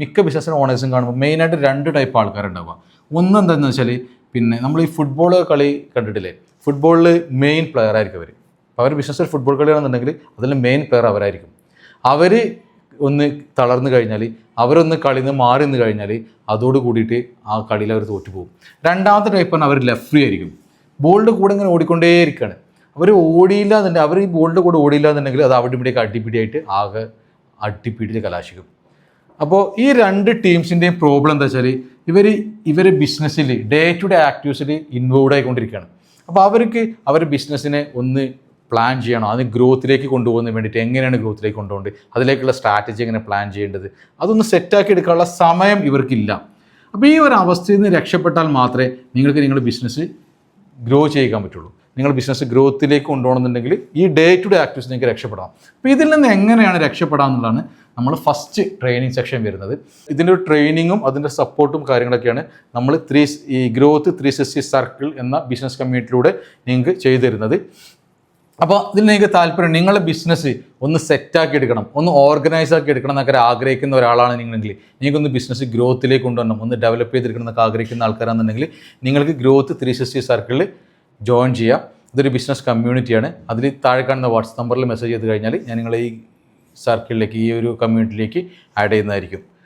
മിക്ക ബിസിനസ് ഓണേഴ്സും കാണുമ്പോൾ മെയിനായിട്ട് രണ്ട് ടൈപ്പ് ആൾക്കാരുണ്ടാവുക. ഒന്ന് എന്താണെന്ന് വെച്ചാൽ പിന്നെ നമ്മൾ ഈ ഫുട്ബോൾ കളി കണ്ടിട്ടില്ലേ? ഫുട്ബോളിൽ മെയിൻ പ്ലെയർ ആയിരിക്കും അവർ അപ്പോൾ അവർ ബിസിനസ്സിൽ ഫുട്ബോൾ കളിയാണെന്നുണ്ടെങ്കിൽ അതിൽ മെയിൻ പ്ലെയർ അവരായിരിക്കും. അവർ ഒന്ന് തളർന്നു കഴിഞ്ഞാൽ അവരൊന്ന് കളിയിൽ നിന്ന് മാറി നിന്ന് കഴിഞ്ഞാൽ അതോട് കൂടിയിട്ട് ആ കളിയിൽ അവർ തോറ്റു പോകും. രണ്ടാമത്തെ ടൈപ്പാണ് അവർ ലെഫ്രി ആയിരിക്കും. ബോളിന്റെ കൂടെ ഇങ്ങനെ ഓടിക്കൊണ്ടേയിരിക്കുകയാണ് അവർ ഓടിയില്ല എന്നുണ്ടെങ്കിൽ അവർ ഈ ബോളിന്റെ കൂടെ ഓടിയില്ല എന്നുണ്ടെങ്കിൽ അത് അവിടെ ഇവിടെയൊക്കെ അടിപിടിയായിട്ട് ആകെ അടിപിടിയിൽ കലാശിക്കും. അപ്പോൾ ഈ രണ്ട് ടീംസിന്റെയും പ്രോബ്ലം എന്താ വെച്ചാൽ ഇവർ ഇവർ ബിസിനസ്സിൽ ഡേ ടു ഡേ ആക്ടിവിറ്റീസിൽ ഇൻവോൾവ് ആയിക്കൊണ്ടിരിക്കുകയാണ്. അപ്പോൾ അവർക്ക് അവർ ബിസിനസ്സിനെ ഒന്ന് പ്ലാൻ ചെയ്യണം. അതിന് ഗ്രോത്തിലേക്ക് കൊണ്ടുപോകുന്നതിന് വേണ്ടിയിട്ട് എങ്ങനെയാണ് ഗ്രോത്തിലേക്ക് കൊണ്ടുപോകേണ്ടത്? അതിലേക്കുള്ള സ്ട്രാറ്റജി എങ്ങനെ പ്ലാൻ ചെയ്യേണ്ടത്? അതൊന്ന് സെറ്റാക്കി എടുക്കാനുള്ള സമയം ഇവർക്കില്ല. അപ്പോൾ ഈ ഒരു അവസ്ഥയിൽ നിന്ന് രക്ഷപ്പെട്ടാൽ മാത്രമേ നിങ്ങൾക്ക് നിങ്ങളുടെ ബിസിനസ് ഗ്രോ ചെയ്യാൻ പറ്റുള്ളൂ. നിങ്ങൾ ബിസിനസ് ഗ്രോത്തിലേക്ക് കൊണ്ടുപോകണമെന്നുണ്ടെങ്കിൽ ഈ ഡേ ടു ഡേ ആക്ടിവിറ്റീസ് നിങ്ങൾക്ക് രക്ഷപ്പെടാം. അപ്പോൾ ഇതിൽ നിന്ന് എങ്ങനെയാണ് രക്ഷപ്പെടാം എന്നുള്ളതാണ് നമ്മൾ ഫസ്റ്റ് ട്രെയിനിങ് സെക്ഷൻ വരുന്നത്. ഇതിന്റെ ഒരു ട്രെയിനിങ്ങും അതിന്റെ സപ്പോർട്ടും കാര്യങ്ങളൊക്കെയാണ് നമ്മൾ ത്രീ ഈ ഗ്രോത്ത് ത്രീ സിക്സ്റ്റി സർക്കിൾ എന്ന ബിസിനസ് കമ്മ്യൂണിറ്റിയിലൂടെ നിങ്ങൾക്ക് ചെയ്തു തരുന്നത് അപ്പോൾ ഇതിൽ നിങ്ങൾക്ക് താല്പര്യം നിങ്ങളുടെ ബിസിനസ് ഒന്ന് സെറ്റാക്കി എടുക്കണം ഒന്ന് ഓർഗനൈസ് ആക്കി എടുക്കണം എന്നൊക്കെ ആഗ്രഹിക്കുന്ന ഒരാളാണ് നിങ്ങളെങ്കിൽ. നിങ്ങൾക്കൊന്ന് ബിസിനസ് ഗ്രോത്തിലേക്ക് കൊണ്ടുവരണം ഒന്ന് ഡെവലപ്പ് ചെയ്തെടുക്കണം എന്നൊക്കെ ആഗ്രഹിക്കുന്ന ആൾക്കാരാണെന്നുണ്ടെങ്കിൽ നിങ്ങൾക്ക് ഗ്രോത്ത് ത്രീ സിക്സ്റ്റി സർക്കിളിൽ ജോയിൻ ചെയ്യാം. ഇതൊരു ബിസിനസ് കമ്മ്യൂണിറ്റിയാണ്. അതിൽ താഴെ കാണുന്ന വാട്സപ്പ് നമ്പറിൽ മെസ്സേജ് ചെയ്ത് കഴിഞ്ഞാൽ ഞാൻ നിങ്ങളെ ഈ സർക്കിളിലേക്ക് ഈ ഒരു കമ്മ്യൂണിറ്റിയിലേക്ക് ആഡ് ചെയ്യുന്നതായിരിക്കും.